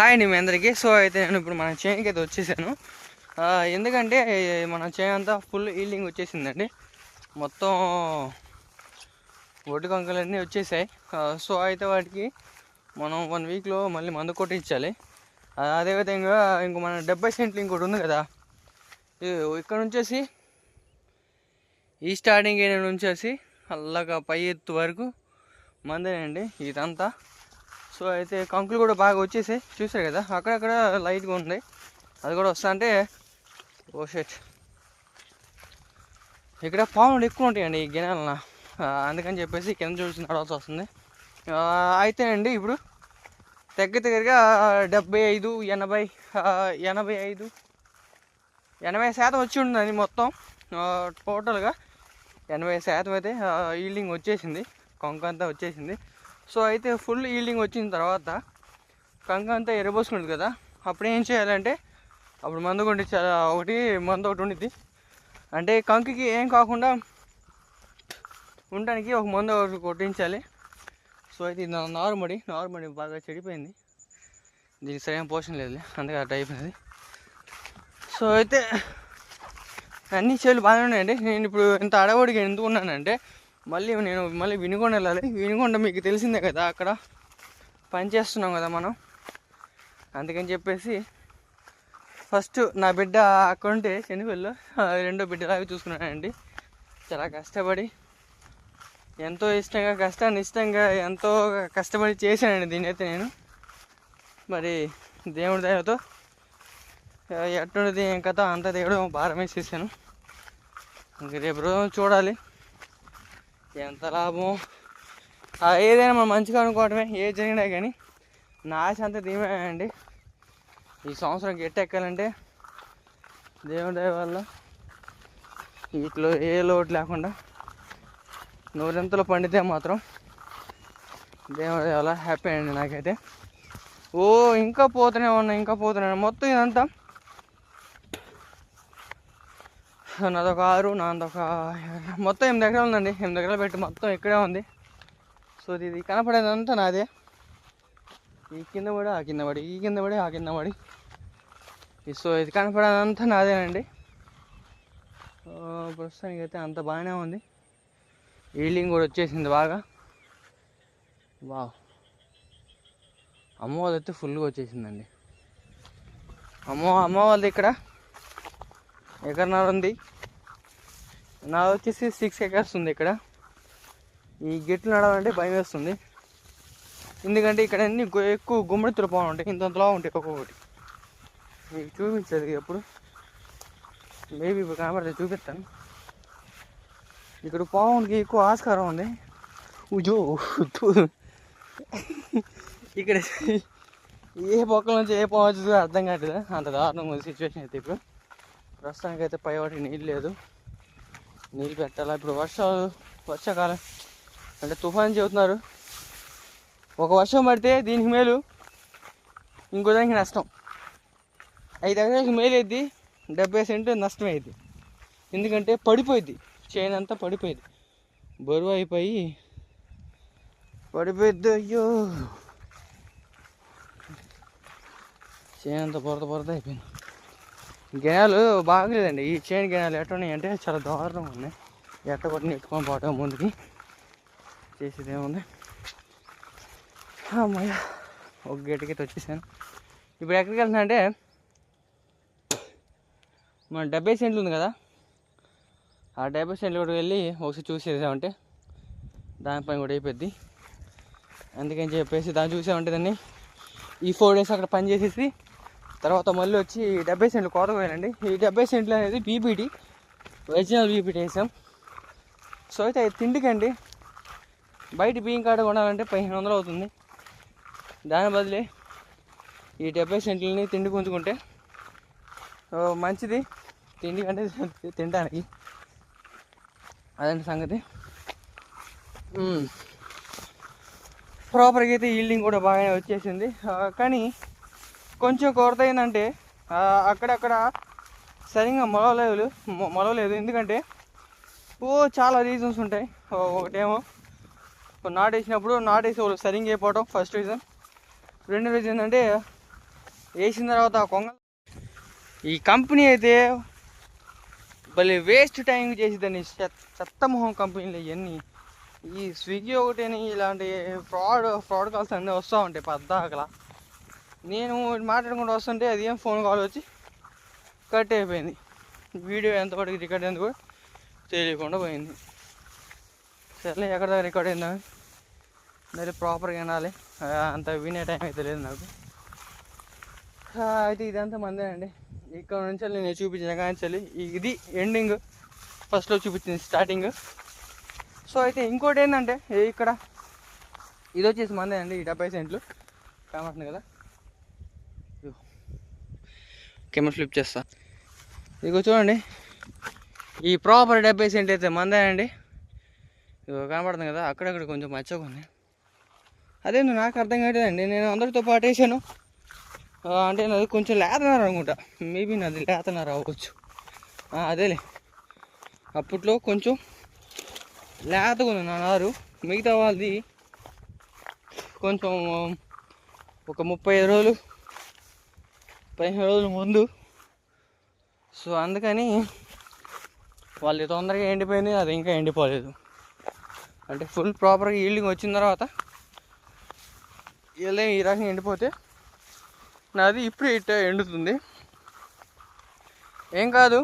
Hi అండి మీ అందరికీ. So అయితే నేను ఇప్పుడు మన చేనుకి అయితే వచ్చేసాను ఎందుకంటే మన చేను అంతా ఫుల్ ఈల్డింగ్ వచ్చేసిందండి. మొత్తం ఒడ్డు కంకలన్నీ వచ్చేసాయి. సో అయితే వాటికి మనం వన్ వీక్లో మళ్ళీ మందు కొట్టించాలి. అదేవిధంగా ఇంకో మన డెబ్బై సెంట్లు ఇంకోటి ఉంది కదా. ఇక్కడ నుంచేసి ఈ స్టార్టింగ్ ఏరియా నుంచేసి అల్లగా పై ఎత్తు వరకు మందేనండి ఇదంతా. సో అయితే కంకులు కూడా బాగా వచ్చేసాయి. చూసారు కదా? అక్కడక్కడ లైట్గా ఉంది అది కూడా వస్తా అంటే ఓ షెట్. ఇక్కడ పాములు ఎక్కువ ఉంటాయండి ఈ గిన్నెలన అందుకని చెప్పేసి కింద చూసి నడవాల్సి వస్తుంది. అయితే అండి ఇప్పుడు దగ్గర దగ్గరగా డెబ్బై ఐదు ఎనభై ఎనభై ఐదు ఎనభై శాతం వచ్చి ఉందని మొత్తం. టోటల్గా ఎనభై శాతం అయితే ఈల్డింగ్ వచ్చేసింది. కొంక అంతా వచ్చేసింది. సో అయితే ఫుల్ ఈల్డింగ్ వచ్చిన తర్వాత కంక అంతా ఎరబోసుకుంటుంది కదా అప్పుడు ఏం చేయాలంటే అప్పుడు మందు కొట్టించాలి ఒకటి మందు ఒకటి ఉండిద్ది. అంటే కంకికి ఏం కాకుండా ఉండడానికి ఒక మందు ఒకటి కొట్టించాలి. సో అయితే ఇది నార్మడి నార్మడి బాగా చెడిపోయింది. దీనికి సరైన పోషణ లేదు అందుకే అట్లా అయిపోయింది. సో అయితే అన్ని చేలు బాగానే ఉన్నాయండి. నేను ఇప్పుడు ఇంత అడవుడిగా ఎందుకు ఉన్నానంటే మళ్ళీ నేను మళ్ళీ వినుకొండ వెళ్ళాలి. వినుకొండ మీకు తెలిసిందే కదా అక్కడ పని చేస్తున్నాం కదా మనం. అందుకని చెప్పేసి ఫస్ట్ నా బిడ్డ అక్కడ ఉంటే శనిపల్లిలో రెండో బిడ్డలాగా చూసుకున్నానండి. చాలా కష్టపడి ఎంతో ఇష్టంగా కష్టాన్ని ఇష్టంగా ఎంతో కష్టపడి చేశానండి దీని అయితే నేను. మరి దేవుడి దయతో ఎట్టుండదు ఏం కథ అంత దేవుడు భారం వేసేసాను ఇంక రేపు రోజు చూడాలి. ఎంత లాభం? ఏదైనా మనం మంచిగా అనుకోవటమే ఏది జరిగినా కానీ నా ఆశ అంతా దీమే అండి. ఈ సంవత్సరం గట్టెక్కాలంటే దేవుడి వల్ల వీటిలో ఏ లోటు లేకుండా నూరెంతలో పండితే మాత్రం దేవుడి వల్ల హ్యాపీ అండి నాకైతే. ఓ ఇంకా పోతూనే ఉన్నా ఇంకా పోతూనే మొత్తం ఇదంతా నాదొక ఆరు నాదొక మొత్తం ఎనిమిది ఎకరాలు ఉందండి. ఎనిమిది ఎకరాలు పెట్టి మొత్తం ఇక్కడే ఉంది. సో ఇది కనపడేదంతా నాదే. ఈ కింద పడి ఆ కింద పడి ఈ కింద పడి ఆ కింద పడి. సో ఇది కనపడేదంతా నాదేనండి. ప్రస్తుతానికి అయితే అంత బాగానే ఉంది. ఈల్డింగ్ కూడా వచ్చేసింది బాగా. వావ్. అమ్మ వాళ్ళైతే అయితే ఫుల్గా వచ్చేసిందండి. అమ్మ అమ్మ వాళ్ళది ఇక్కడ. ఎకరన్నర ఉంది నా వచ్చేసి సిక్స్ ఎకర్స్ ఉంది ఇక్కడ. ఈ గెట్లు నడవాలంటే భయం వేస్తుంది. ఎందుకంటే ఇక్కడ అన్ని ఎక్కువ గుమ్మడి పాము ఉంటాయి. ఇంతంతలా ఉంటాయి ఒక్కొక్కటి. మీకు చూపించదు ఎప్పుడు? మేబీ ఇప్పుడు కనబడితే చూపిస్తాను. ఇక్కడ పావునికి ఎక్కువ ఆస్కారం ఉంది. ఉజో ఇక్కడ ఏ పొక్కల నుంచి ఏ పావు వచ్చిందో అర్థం కావట్లేదు. అంత దారుణంగా ఉంది సిచ్యువేషన్ అయితే ఇప్పుడు. ప్రస్తుతానికి అయితే పై వాటికి నీళ్ళు లేదు. నీళ్ళు పెట్టాలా? ఇప్పుడు వర్షాలు వర్షాకాలం. అంటే తుఫాన్ చెబుతున్నారు. ఒక వర్షం పడితే దీనికి మేలు ఇంకో దానికి నష్టం. ఐదు ఎకరాలకి మేలు అయింది డెబ్బై సెంటు నష్టం అయింది ఎందుకంటే పడిపోయింది చైన్ అంతా పడిపోయింది బరువు అయిపోయి పడిపోయిద్ది. అయ్యో! చైన్ అంతా బురద బురద అయిపోయింది. గెనాలు బాగలేదండి. ఈ చైన్ గెనాలు ఎట్లా అంటే చాలా దారుణంగా ఉన్నాయి. ఎట్ట కొట్టి ఎత్తుకొని పోవటం ముందుకి. చేసేది ఏముంది? అమ్మయ్య ఒక గేటుకి వచ్చేసాను. ఇప్పుడు ఎక్కడికి వెళ్తున్నా అంటే మన డెబ్బై సెంట్లు ఉంది కదా? ఆ డెబ్బై సెంట్లు కూడా వెళ్ళి ఒకసారి చూసేసామంటే దానిపైన కూడా అయిపోద్ది. అందుకని చెప్పేసి దాన్ని చూసామంటే దాన్ని ఈ ఫోర్ డేస్ అక్కడ పని చేసేసి తర్వాత మళ్ళీ వచ్చి డెబ్బై సెంట్లు కోత పోయానండి. ఈ డెబ్బై సెంట్లు అనేది బీపీటీ ఒరిజినల్ బీపీటీ వేసాం. సో అయితే తిండికండి. బయట బియ్యం కాడ కొనాలంటే పదిహేను వందలు అవుతుంది. దాని బదులే ఈ డెబ్బై సెంట్లని తిండి గుంజుకుంటే మంచిది. తిండి కంటే తినడానికి. అదండి సంగతి. ప్రాపర్గా అయితే ఈల్డింగ్ కూడా బాగానే వచ్చేసింది. కానీ కొంచెం కొరత ఏంటంటే అక్కడక్కడ సరిగ్గా మొలవలేదు మొలవలేదు. ఎందుకంటే ఓ చాలా రీజన్స్ ఉంటాయి. ఒకటేమో నాటేసినప్పుడు నాటేసి వాళ్ళు సరిగ్గా అయిపోవడం ఫస్ట్ రీజన్ రెండో రీజన్ ఏంటంటే వేసిన తర్వాత కొంగ ఈ కంపెనీ అయితే భలే వేస్ట్ టైం చేసేదాన్ని చెత్త మొహం కంపెనీలు ఇవన్నీ ఈ స్విగ్గీ ఒకటేని ఇలాంటి ఫ్రాడ్ ఫ్రాడ్ కాల్స్ అన్నీ వస్తూ ఉంటాయి పద్దాకలా. నేను మాట్లాడుకుంటూ వస్తుంటే అది ఏం ఫోన్ కాల్ వచ్చి కట్ అయిపోయింది. వీడియో ఎంతవరకు రికార్డ్ అయింది కూడా తెలియకుండా పోయింది. సర్లే ఎక్కడ దాకా రికార్డ్ అయిందా మరి ప్రాపర్గా వినాలి. అంత వినే టైం అయితే లేదు నాకు. అయితే ఇదంతా మందేనండి ఇక్కడ నుంచి నేను చూపించిన కానీ ఇది ఎండింగ్ ఫస్ట్లో చూపించింది స్టార్టింగ్ సో అయితే ఇంకోటి ఏంటంటే ఇక్కడ ఇది వచ్చేసి మందే అండి ఈ డెబ్బై సెంట్లు. కనబడుతుంది కదా? కెమెరా ఫ్లిప్ చేస్తా. ఇదిగో చూడండి. ఈ ప్రాపర్ డెబ్బై సెంట్ అయితే మందేనండి. ఇదిగో కనబడుతుంది కదా అక్కడక్కడ కొంచెం మచ్చగా అదే అదేందో నాకు అర్థం కావట్లేదండి నేను అందరితో పాటు వేసాను. అంటే నాది కొంచెం లేతనారు అనుకుంటా. మేబీ నాది లేతనారు అవ్వచ్చు. అదేలే. అప్పట్లో కొంచెం లేతగా ఉంది నా నారు. మిగతా వాళ్ళది కొంచెం ఒక ముప్పై ఐదు రోజులు పదిహేను రోజుల ముందు. సో అందుకని వాళ్ళు తొందరగా ఎండిపోయింది అది ఇంకా ఎండిపోలేదు. అంటే ఫుల్ ప్రాపర్గా ఈల్డింగ్ వచ్చిన తర్వాత ఇలా ఈ రకంగా ఎండిపోతే నాది ఇప్పుడు ఇట్ట ఎండుతుంది. ఏం కాదు.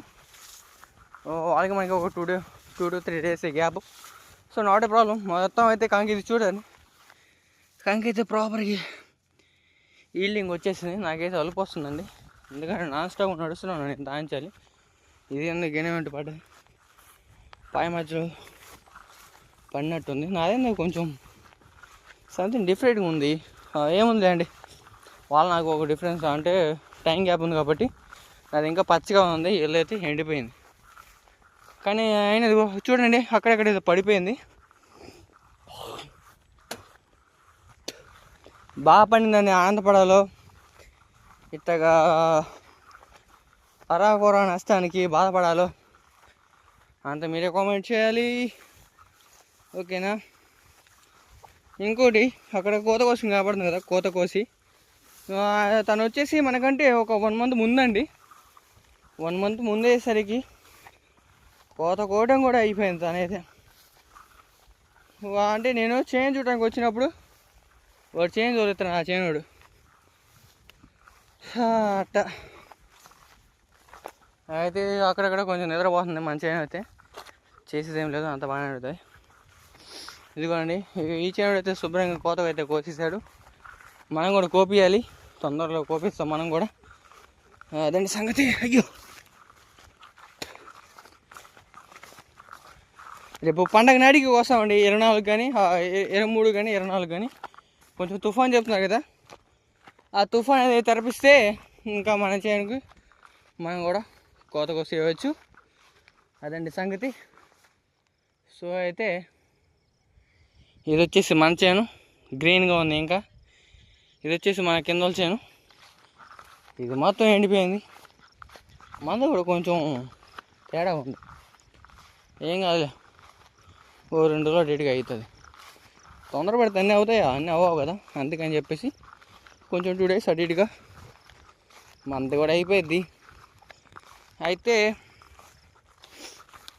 వాళ్ళకి మనకి ఒక two day two to three days gap so not a problem మొత్తం అయితే కంకి ఇది చూడండి. కంకి అయితే ప్రాపర్గా ఈల్డింగ్ వచ్చేసింది. నాకైతే అలుపు వస్తుందండి. ఎందుకంటే నాన్ స్టాప్ నడుస్తున్నాను నేను దాయించాలి ఇది ఎందుకు గెనేమెంట్ పడ్డది? పాయ మధ్యలో పడినట్టుంది. నాదేందో కొంచెం సంథింగ్ డిఫరెంట్గా ఉంది. ఏముంది అండి? వాళ్ళు నాకు ఒక డిఫరెన్స్ అంటే టైం గ్యాప్ ఉంది కాబట్టి నాది ఇంకా పచ్చిగా ఉంది. ఎల్లు అయితే ఎండిపోయింది. కానీ అయినది చూడండి అక్కడక్కడ ఏదో పడిపోయింది. బాగా పండిందని ఆనందపడాలో. ఇట్టగా అరాకూర నష్టానికి బాధపడాలో. అంత మీరే కామెంట్ చేయాలి. ఓకేనా? ఇంకోటి అక్కడ కోత కోసం కాబడుతుంది కదా కోత కోసి. తను వచ్చేసి మనకంటే ఒక వన్ మంత్ ముందండి. వన్ మంత్ ముందేసరికి కోత కోయడం కూడా అయిపోయింది తనైతే. అంటే నేను చేంజ్ చూడడానికి వచ్చినప్పుడు వాడు చేంజ్ వదులుతాను ఆ చేనుడు అట్ట. అయితే అక్కడక్కడ కొంచెం నిద్రపోతుంది మన చేను అయితే. చేసేది ఏం లేదు అంత బాగానే ఉంటుంది ఇదిగోండి ఈ చేనుడు అయితే శుభ్రంగా కోతగా అయితే కోసేసాడు మనం కూడా కోపియాలి తొందరలో కోపిస్తాం మనం కూడా. అదండి సంగతి. అయ్యో. రేపు పండగ నాడికి కోస్తామండి ఇరవై నాలుగు కానీ ఇరవై మూడు కానీ ఇరవై నాలుగు కానీ. కొంచెం తుఫాన్ చెప్తున్నారు కదా. ఆ తుఫాన్ అనేది తెరపిస్తే ఇంకా మన చేయడానికి మనం కూడా కోత చేయవచ్చు అదండి సంగతి. సో అయితే ఇది వచ్చేసి మన చేను. గ్రీన్గా ఉంది ఇంకా. ఇది వచ్చేసి మన కిందల చేను. ఇది మొత్తం ఎండిపోయింది. మంద కూడా కొంచెం తేడా ఉంది. ఏం కాదులే. ఓ రెండు రోజులు డేట్గా అవుతుంది. తొందరపడితే అన్నీ అవుతాయా? అన్నీ అవ్వవు కదా? అందుకని చెప్పేసి కొంచెం టూ డేస్ అటు ఇటుగా కూడా అయిపోయింది అయితే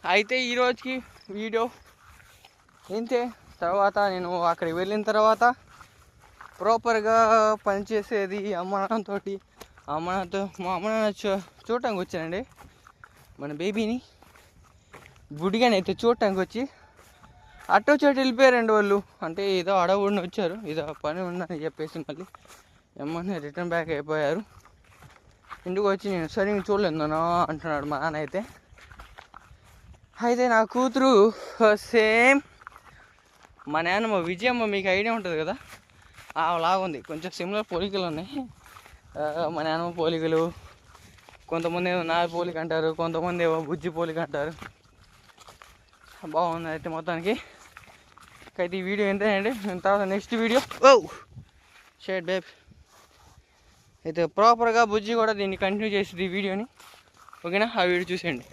అయితే ఈరోజుకి వీడియో ఇంతే తర్వాత నేను అక్కడికి వెళ్ళిన తర్వాత ప్రాపర్గా పనిచేసేది అమ్మ నాన్నతో అమ్మ నాన్నతో మా అమ్మ నాన్న చూ- చూడటానికి వచ్చానండి. మన బేబీని గుడిగానైతే చూడటానికి వచ్చి అటో చోటు వెళ్ళిపోయారండి వాళ్ళు. అంటే ఏదో అడవుడిని వచ్చారు. ఏదో పని ఉందని చెప్పేసి మళ్ళీ ఎమ్మని రిటర్న్ బ్యాక్ అయిపోయారు. ఇంటికి వచ్చి నేను సరిగ్గా చూడలేదు నాన్న అంటున్నాడు మా నాన్న అయితే. అయితే నా కూతురు సేమ్ మా నాన్నమ్మ విజయమ్మ మీకు ఐడియా ఉంటుంది కదా? లాగా ఉంది. కొంచెం సిమిలర్ పోలికలు ఉన్నాయి. మా నాన్నమ్మ పోలికలు కొంతమంది ఏమో నా పోలిక అంటారు కొంతమంది ఏమో బుజ్జి పోలిక అంటారు. బాగుంది అయితే మొత్తానికి. అయితే ఈ వీడియో ఏంటంటే తర్వాత నెక్స్ట్ వీడియో ఓ షేడ్ బేబ్ అయితే ప్రాపర్గా బుజ్జి కూడా దీన్ని కంటిన్యూ చేసింది ఈ వీడియోని ఓకేనా ఆ వీడియో చూసేయండి.